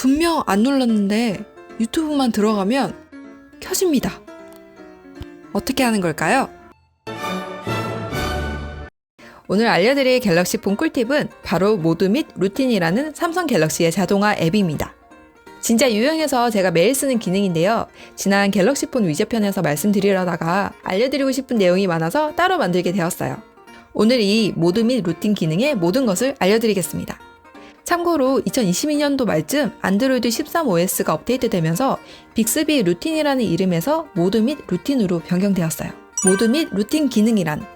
분명 안 눌렀는데 유튜브만 들어가면 켜집니다. 어떻게 하는 걸까요? 오늘 알려드릴 갤럭시 폰 꿀팁은 바로 모드 및 루틴이라는 삼성 갤럭시의 자동화 앱입니다. 진짜 유용해서 제가 매일 쓰는 기능인데요. 지난 갤럭시 폰 위젯편에서 말씀드리려다가 알려드리고 싶은 내용이 많아서 따로 만들게 되었어요. 오늘 이 모드 및 루틴 기능의 모든 것을 알려드리겠습니다. 참고로 2022년도 말쯤 안드로이드 13OS가 업데이트되면서 빅스비 루틴이라는 이름에서 모드 및 루틴으로 변경되었어요. 모드 및 루틴 기능이란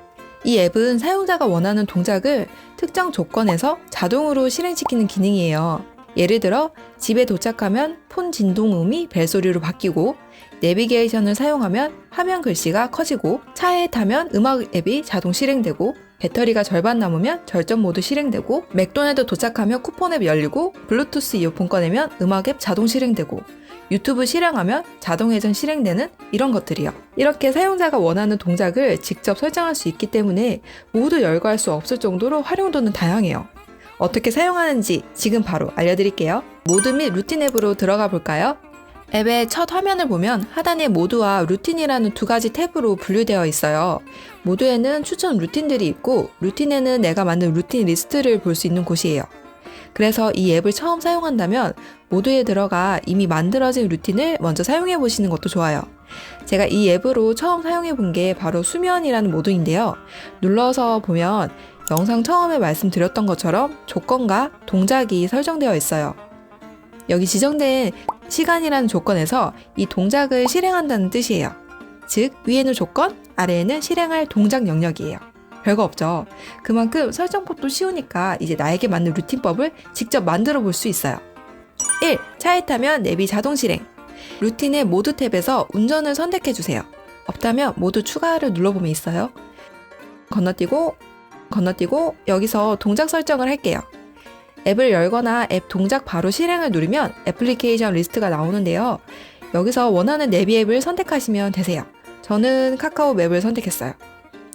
이 앱은 사용자가 원하는 동작을 특정 조건에서 자동으로 실행시키는 기능이에요. 예를 들어 집에 도착하면 폰 진동음이 벨소리로 바뀌고 내비게이션을 사용하면 화면 글씨가 커지고 차에 타면 음악 앱이 자동 실행되고 배터리가 절반 남으면 절전 모드 실행되고 맥도날드 도착하면 쿠폰 앱 열리고 블루투스 이어폰 꺼내면 음악 앱 자동 실행되고 유튜브 실행하면 자동 회전 실행되는 이런 것들이요. 이렇게 사용자가 원하는 동작을 직접 설정할 수 있기 때문에 모두 열거할 수 없을 정도로 활용도는 다양해요. 어떻게 사용하는지 지금 바로 알려드릴게요. 모드 및 루틴 앱으로 들어가 볼까요? 앱의 첫 화면을 보면 하단에 모드와 루틴이라는 두 가지 탭으로 분류되어 있어요. 모드에는 추천 루틴들이 있고 루틴에는 내가 만든 루틴 리스트를 볼 수 있는 곳이에요. 그래서 이 앱을 처음 사용한다면 모드에 들어가 이미 만들어진 루틴을 먼저 사용해 보시는 것도 좋아요. 제가 이 앱으로 처음 사용해 본 게 바로 수면이라는 모드인데요. 눌러서 보면 영상 처음에 말씀드렸던 것처럼 조건과 동작이 설정되어 있어요. 여기 지정된 시간이라는 조건에서 이 동작을 실행한다는 뜻이에요. 즉, 위에는 조건, 아래에는 실행할 동작 영역이에요. 별거 없죠. 그만큼 설정법도 쉬우니까 이제 나에게 맞는 루틴법을 직접 만들어 볼 수 있어요. 1. 차에 타면 내비 자동 실행. 루틴의 모드 탭에서 운전을 선택해 주세요. 없다면 모두 추가를 눌러보면 있어요. 건너뛰고, 건너뛰고, 여기서 동작 설정을 할게요. 앱을 열거나 앱 동작 바로 실행을 누르면 애플리케이션 리스트가 나오는데요. 여기서 원하는 내비 앱을 선택하시면 되세요. 저는 카카오 맵을 선택했어요.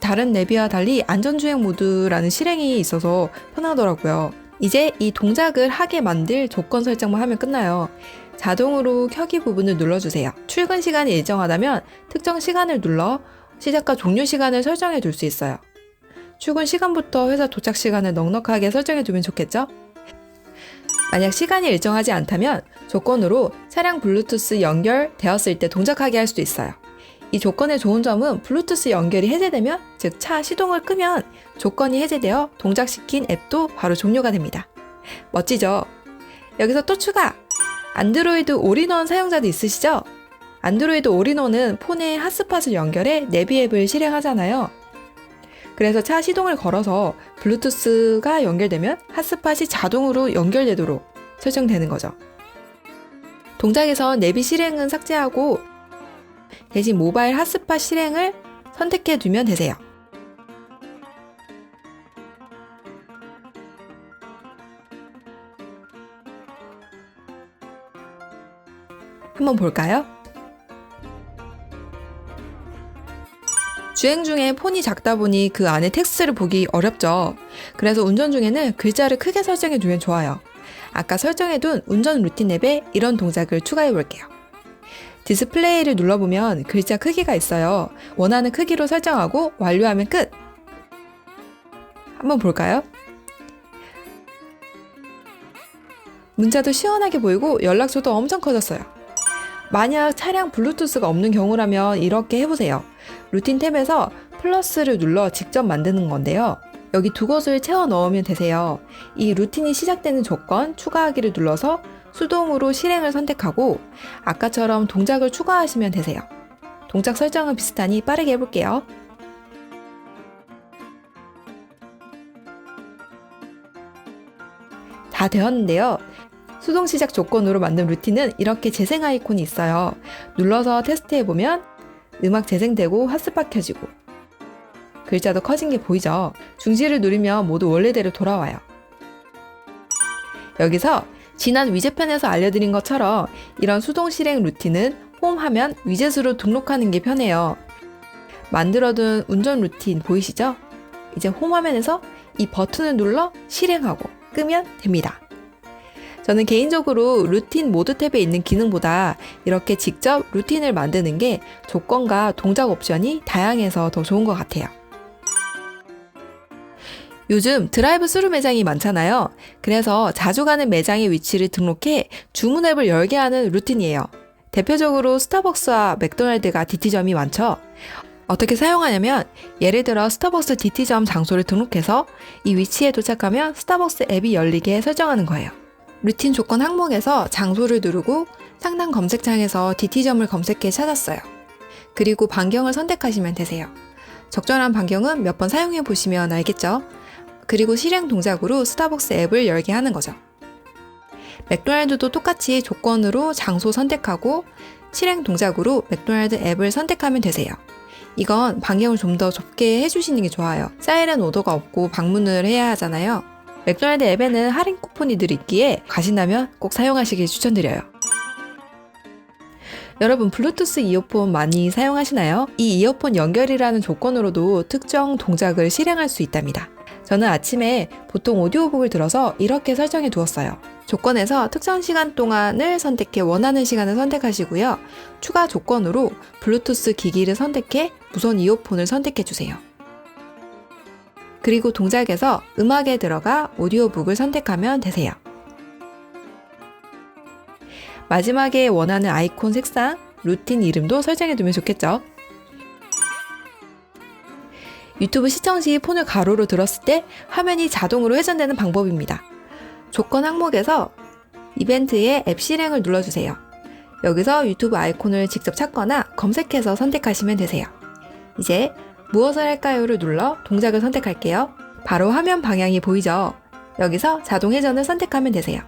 다른 내비와 달리 안전주행 모드라는 실행이 있어서 편하더라고요. 이제 이 동작을 하게 만들 조건 설정만 하면 끝나요. 자동으로 켜기 부분을 눌러주세요. 출근 시간이 일정하다면 특정 시간을 눌러 시작과 종료 시간을 설정해 둘 수 있어요. 출근 시간부터 회사 도착 시간을 넉넉하게 설정해 두면 좋겠죠? 만약 시간이 일정하지 않다면 조건으로 차량 블루투스 연결되었을 때 동작하게 할 수도 있어요. 이 조건의 좋은 점은 블루투스 연결이 해제되면 즉 차 시동을 끄면 조건이 해제되어 동작시킨 앱도 바로 종료가 됩니다. 멋지죠? 여기서 또 추가! 안드로이드 올인원 사용자도 있으시죠? 안드로이드 올인원은 폰에 핫스팟을 연결해 내비 앱을 실행하잖아요. 그래서 차 시동을 걸어서 블루투스가 연결되면 핫스팟이 자동으로 연결되도록 설정되는 거죠. 동작에서 내비 실행은 삭제하고 대신 모바일 핫스팟 실행을 선택해 두면 되세요. 한번 볼까요? 주행 중에 폰이 작다 보니 그 안에 텍스트를 보기 어렵죠. 그래서 운전 중에는 글자를 크게 설정해 두면 좋아요. 아까 설정해 둔 운전 루틴 앱에 이런 동작을 추가해 볼게요. 디스플레이를 눌러보면 글자 크기가 있어요. 원하는 크기로 설정하고 완료하면 끝! 한번 볼까요? 문자도 시원하게 보이고 연락처도 엄청 커졌어요. 만약 차량 블루투스가 없는 경우라면 이렇게 해보세요. 루틴 탭에서 플러스를 눌러 직접 만드는 건데요. 여기 두 것을 채워 넣으면 되세요. 이 루틴이 시작되는 조건 추가하기를 눌러서 수동으로 실행을 선택하고 아까처럼 동작을 추가하시면 되세요. 동작 설정은 비슷하니 빠르게 해볼게요. 다 되었는데요. 수동 시작 조건으로 만든 루틴은 이렇게 재생 아이콘이 있어요. 눌러서 테스트해보면 음악 재생되고 핫스팟 켜지고 글자도 커진 게 보이죠? 중지를 누르면 모두 원래대로 돌아와요. 여기서 지난 위젯편에서 알려드린 것처럼 이런 수동 실행 루틴은 홈 하면 위젯으로 등록하는 게 편해요. 만들어둔 운전 루틴 보이시죠? 이제 홈 화면에서 이 버튼을 눌러 실행하고 끄면 됩니다. 저는 개인적으로 루틴 모드 탭에 있는 기능보다 이렇게 직접 루틴을 만드는 게 조건과 동작 옵션이 다양해서 더 좋은 것 같아요. 요즘 드라이브 스루 매장이 많잖아요. 그래서 자주 가는 매장의 위치를 등록해 주문 앱을 열게 하는 루틴이에요. 대표적으로 스타벅스와 맥도날드가 DT점이 많죠. 어떻게 사용하냐면 예를 들어 스타벅스 DT점 장소를 등록해서 이 위치에 도착하면 스타벅스 앱이 열리게 설정하는 거예요. 루틴 조건 항목에서 장소를 누르고 상단 검색창에서 DT점을 검색해 찾았어요. 그리고 반경을 선택하시면 되세요. 적절한 반경은 몇 번 사용해 보시면 알겠죠? 그리고 실행 동작으로 스타벅스 앱을 열게 하는 거죠. 맥도날드도 똑같이 조건으로 장소 선택하고 실행 동작으로 맥도날드 앱을 선택하면 되세요. 이건 반경을 좀 더 좁게 해주시는 게 좋아요. 사이렌 오더가 없고 방문을 해야 하잖아요. 맥도날드 앱에는 할인 쿠폰이 늘 있기에 가신다면 꼭 사용하시길 추천드려요. 여러분 블루투스 이어폰 많이 사용하시나요? 이 이어폰 연결이라는 조건으로도 특정 동작을 실행할 수 있답니다. 저는 아침에 보통 오디오북을 들어서 이렇게 설정해 두었어요. 조건에서 특정 시간 동안을 선택해 원하는 시간을 선택하시고요. 추가 조건으로 블루투스 기기를 선택해 무선 이어폰을 선택해 주세요. 그리고 동작에서 음악에 들어가 오디오북을 선택하면 되세요. 마지막에 원하는 아이콘 색상, 루틴 이름도 설정해 두면 좋겠죠? 유튜브 시청 시 폰을 가로로 들었을 때 화면이 자동으로 회전되는 방법입니다. 조건 항목에서 이벤트의 앱 실행을 눌러주세요. 여기서 유튜브 아이콘을 직접 찾거나 검색해서 선택하시면 되세요. 이제 무엇을 할까요를 눌러 동작을 선택할게요. 바로 화면 방향이 보이죠? 여기서 자동 회전을 선택하면 되세요.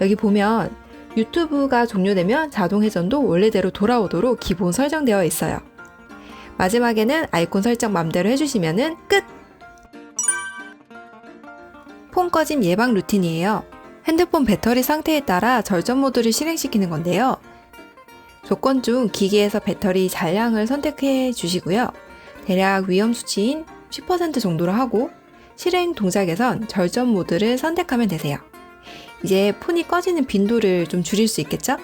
여기 보면 유튜브가 종료되면 자동 회전도 원래대로 돌아오도록 기본 설정되어 있어요. 마지막에는 아이콘 설정 맘대로 해주시면 끝! 폰 꺼짐 예방 루틴이에요. 핸드폰 배터리 상태에 따라 절전 모드를 실행시키는 건데요. 조건 중 기기에서 배터리 잔량을 선택해 주시고요. 대략 위험 수치인 10% 정도로 하고 실행 동작에선 절전 모드를 선택하면 되세요. 이제 폰이 꺼지는 빈도를 좀 줄일 수 있겠죠?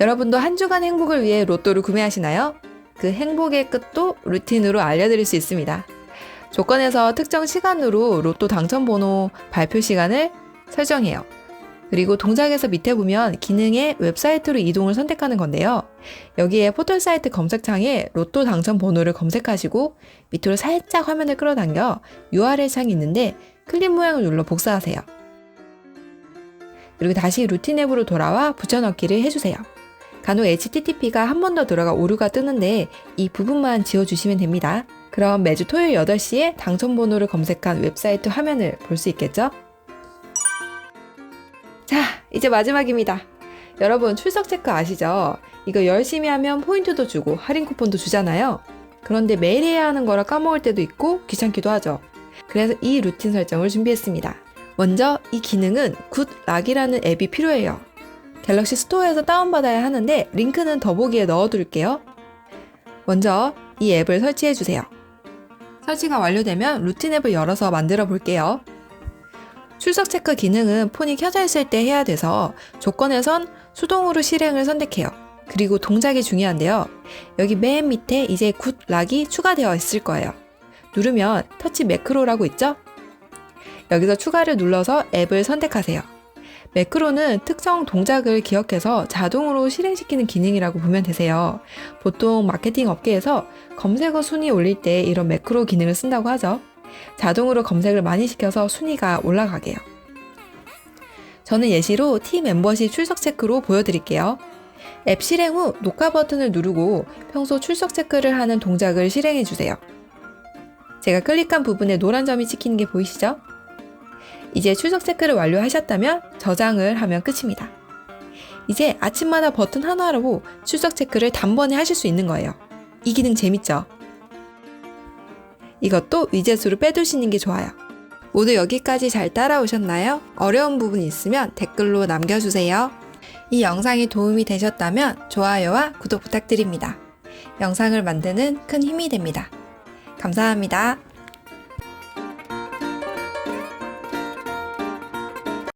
여러분도 한 주간 행복을 위해 로또를 구매하시나요? 그 행복의 끝도 루틴으로 알려드릴 수 있습니다. 조건에서 특정 시간으로 로또 당첨 번호 발표 시간을 설정해요. 그리고 동작에서 밑에 보면 기능의 웹사이트로 이동을 선택하는 건데요. 여기에 포털 사이트 검색창에 로또 당첨 번호를 검색하시고 밑으로 살짝 화면을 끌어당겨 URL 창이 있는데 클립 모양을 눌러 복사하세요. 그리고 다시 루틴 앱으로 돌아와 붙여넣기를 해주세요. 간혹 HTTP가 한 번 더 들어가 오류가 뜨는데 이 부분만 지워주시면 됩니다. 그럼 매주 토요일 8시에 당첨번호를 검색한 웹사이트 화면을 볼 수 있겠죠? 자, 이제 마지막입니다. 여러분 출석 체크 아시죠? 이거 열심히 하면 포인트도 주고 할인 쿠폰도 주잖아요. 그런데 매일 해야 하는 거라 까먹을 때도 있고 귀찮기도 하죠. 그래서 이 루틴 설정을 준비했습니다. 먼저 이 기능은 굿락이라는 앱이 필요해요. 갤럭시 스토어에서 다운받아야 하는데 링크는 더보기에 넣어둘게요. 먼저 이 앱을 설치해 주세요. 설치가 완료되면 루틴 앱을 열어서 만들어 볼게요. 출석 체크 기능은 폰이 켜져 있을 때 해야 돼서 조건에선 수동으로 실행을 선택해요. 그리고 동작이 중요한데요. 여기 맨 밑에 이제 굿 락이 추가되어 있을 거예요. 누르면 터치 매크로라고 있죠? 여기서 추가를 눌러서 앱을 선택하세요. 매크로는 특정 동작을 기억해서 자동으로 실행시키는 기능이라고 보면 되세요. 보통 마케팅 업계에서 검색어 순위 올릴 때 이런 매크로 기능을 쓴다고 하죠. 자동으로 검색을 많이 시켜서 순위가 올라가게요. 저는 예시로 팀 멤버십 출석 체크로 보여드릴게요. 앱 실행 후 녹화 버튼을 누르고 평소 출석 체크를 하는 동작을 실행해 주세요. 제가 클릭한 부분에 노란 점이 찍히는 게 보이시죠? 이제 출석 체크를 완료하셨다면 저장을 하면 끝입니다. 이제 아침마다 버튼 하나로 출석 체크를 단번에 하실 수 있는 거예요. 이 기능 재밌죠? 이것도 위젯으로 빼두시는 게 좋아요. 모두 여기까지 잘 따라오셨나요? 어려운 부분이 있으면 댓글로 남겨주세요. 이 영상이 도움이 되셨다면 좋아요와 구독 부탁드립니다. 영상을 만드는 큰 힘이 됩니다. 감사합니다.